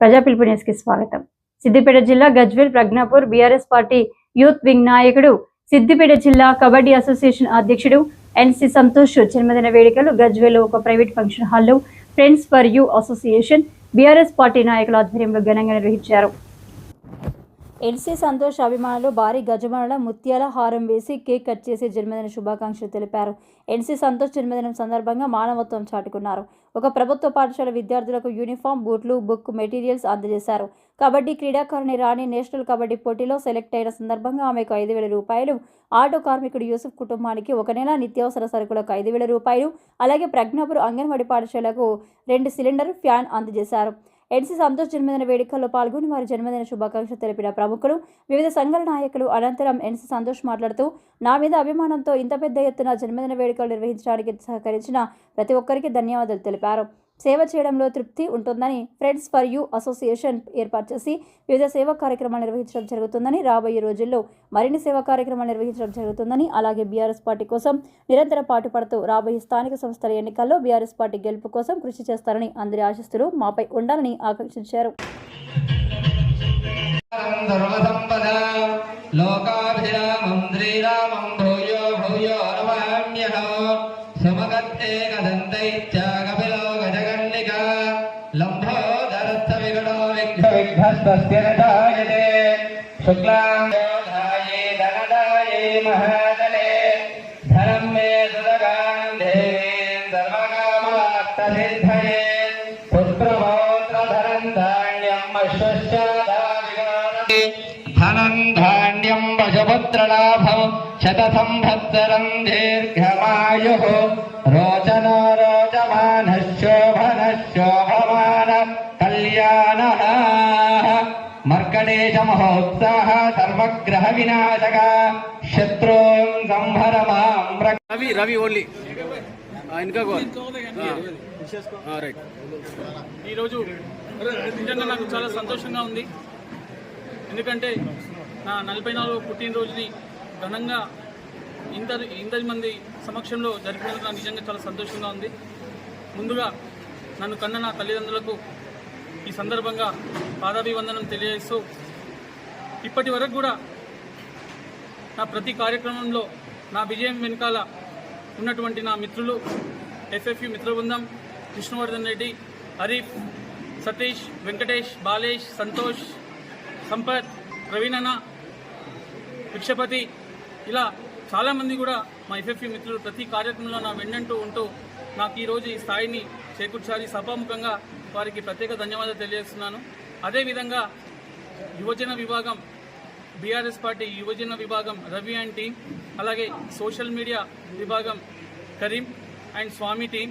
ప్రజాపిలుపు న్యూస్కి స్వాగతం. సిద్దిపేట జిల్లా Gajwel Pragnapur BRS party youth wing నాయకుడు సిద్దిపేట జిల్లా కబడ్డీ అసోసియేషన్ అధ్యక్షుడు ఎన్సి సంతోష్ జన్మదిన వేడుకలు గజ్వేల్ ఒక ప్రైవేట్ ఫంక్షన్ హాల్లో friends for you association BRS party నాయకుల ఆధ్వర్యంలో ఘనంగా నిర్వహించారు. ఎన్సీ సంతోష్ అభిమానులు భారీ గజమానుల ముత్యాల హారం వేసి కేక్ కట్ చేసి జన్మదిన శుభాకాంక్షలు తెలిపారు. ఎన్సీ సంతోష్ జన్మదినం సందర్భంగా మానవత్వం చాటుకున్నారు. ఒక ప్రభుత్వ పాఠశాల విద్యార్థులకు యూనిఫామ్ బూట్లు బుక్ మెటీరియల్స్ అందజేశారు. కబడ్డీ క్రీడాకారిణి రాణి నేషనల్ కబడ్డీ పోటీలో సెలెక్ట్ అయిన సందర్భంగా ఆమెకు ఐదు వేల రూపాయలు ఆటో కార్మికుడు యూసుఫ్ కుటుంబానికి ఒక నెల నిత్యావసర సరుకులకు ఐదు వేల రూపాయలు అలాగే ప్రజ్ఞాపూర్ అంగన్వాడీ పాఠశాలకు రెండు సిలిండర్ ఫ్యాన్ అందజేశారు. ఎన్సీ సంతోష్ జన్మదిన వేడుకల్లో పాల్గొని వారి జన్మదిన శుభాకాంక్షలు తెలిపిన ప్రముఖులు వివిధ సంఘాల నాయకులు అనంతరం ఎన్సీ సంతోష్ మాట్లాడుతూ నా మీద అభిమానంతో ఇంత పెద్ద ఎత్తున జన్మదిన వేడుకలు నిర్వహించడానికి సహకరించిన ప్రతి ఒక్కరికి ధన్యవాదాలు తెలిపారు. సేవ చేయడంలో తృప్తి ఉంటుందని ఫ్రెండ్స్ ఫర్ యూ అసోసియేషన్ ఏర్పాటు చేసి వివిధ సేవా కార్యక్రమాలు నిర్వహించడం జరుగుతుందని రాబోయే రోజుల్లో మరిన్ని సేవా కార్యక్రమాలు నిర్వహించడం జరుగుతుందని అలాగే బీఆర్ఎస్ పార్టీ కోసం నిరంతరం పాటుపడుతూ రాబోయే స్థానిక సంస్థల ఎన్నికల్లో బీఆర్ఎస్ పార్టీ గెలుపు కోసం కృషి చేస్తారని అందరి ఆశిస్తులు మాపై ఉండాలని ఆకాంక్షించారు. లోకాభిరామం శ్రీరామం భూయో భూయో నమామ్యహ విగడో విఘ్నస్పస్య నటాయతే శుక్లాం యోధాయే ధనదాయే మహాదలే. ధనం మే సుదగాం దేవీం సర్వకామార్థసిద్ధయే పుత్రపౌత్రధనం ధాన్యం అశ్వశ్చాదావిగారతి ధనం ధాన్యం వశపుత్రలాభం శతసంవత్సరం దీర్ఘమాయు. కళ్యాణ మర్కటేశ మహోత్సాహ సర్వగ్రహ వినాశక సంహర మాం రవి రవి ఓన్లీ ఇంకా రైట్ ఈరోజు నిజంగా నాకు చాలా సంతోషంగా ఉంది. ఎందుకంటే నా నలభై నాలుగో పుట్టినరోజుని ఘనంగా ఇంత ఇంతటి మంది సమక్షంలో జరిపినందుకు నాకు నిజంగా చాలా సంతోషంగా ఉంది. ముందుగా నన్ను కన్న నా తల్లిదండ్రులకు ఈ సందర్భంగా పాదాభివందనం తెలియజేస్తూ ఇప్పటి వరకు కూడా నా ప్రతి కార్యక్రమంలో నా విజయం వెనకాల ఉన్నటువంటి నా మిత్రులు ఎఫ్ఎఫ్యు మిత్రబృందం విష్ణువర్ధన్ రెడ్డి హరీఫ్ సతీష్ వెంకటేష్ బాలేష్ సంతోష్ సంపత్ ప్రవీణన విక్షపతి ఇలా చాలామంది కూడా మా ఎఫ్ఎఫ్యు మిత్రులు ప్రతి కార్యక్రమంలో నా వెన్నంటూ ఉంటూ నాకు ఈరోజు ఈ స్థాయిని చేకూర్చాలి సభాముఖంగా వారికి ప్రత్యేక ధన్యవాదాలు తెలియజేస్తున్నాను. అదేవిధంగా యువజన విభాగం బీఆర్ఎస్ పార్టీ యువజన విభాగం రవి అండ్ టీం అలాగే సోషల్ మీడియా విభాగం కరీం అండ్ స్వామి టీం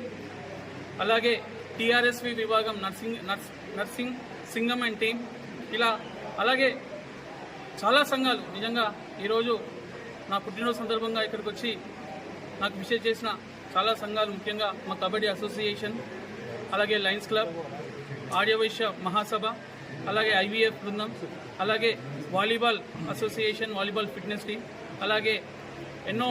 అలాగే టీఆర్ఎస్వి విభాగం నర్సింగ్ నర్స్ నర్సింగ్ సింగం అండ్ టీం ఇలా అలాగే చాలా సంఘాలు నిజంగా ఈరోజు నా పుట్టినరోజు సందర్భంగా ఇక్కడికి వచ్చి నాకు విషయం చేసిన చాలా సంఘాలు ముఖ్యంగా మా కబడ్డీ అసోసియేషన్ అలాగే లయన్స్ క్లబ్ ఆర్యవైశ్య మహాసభ అలాగే ఐవీఎఫ్ బృందం అలాగే volleyball association volleyball fitness team అలాగే ఎన్నో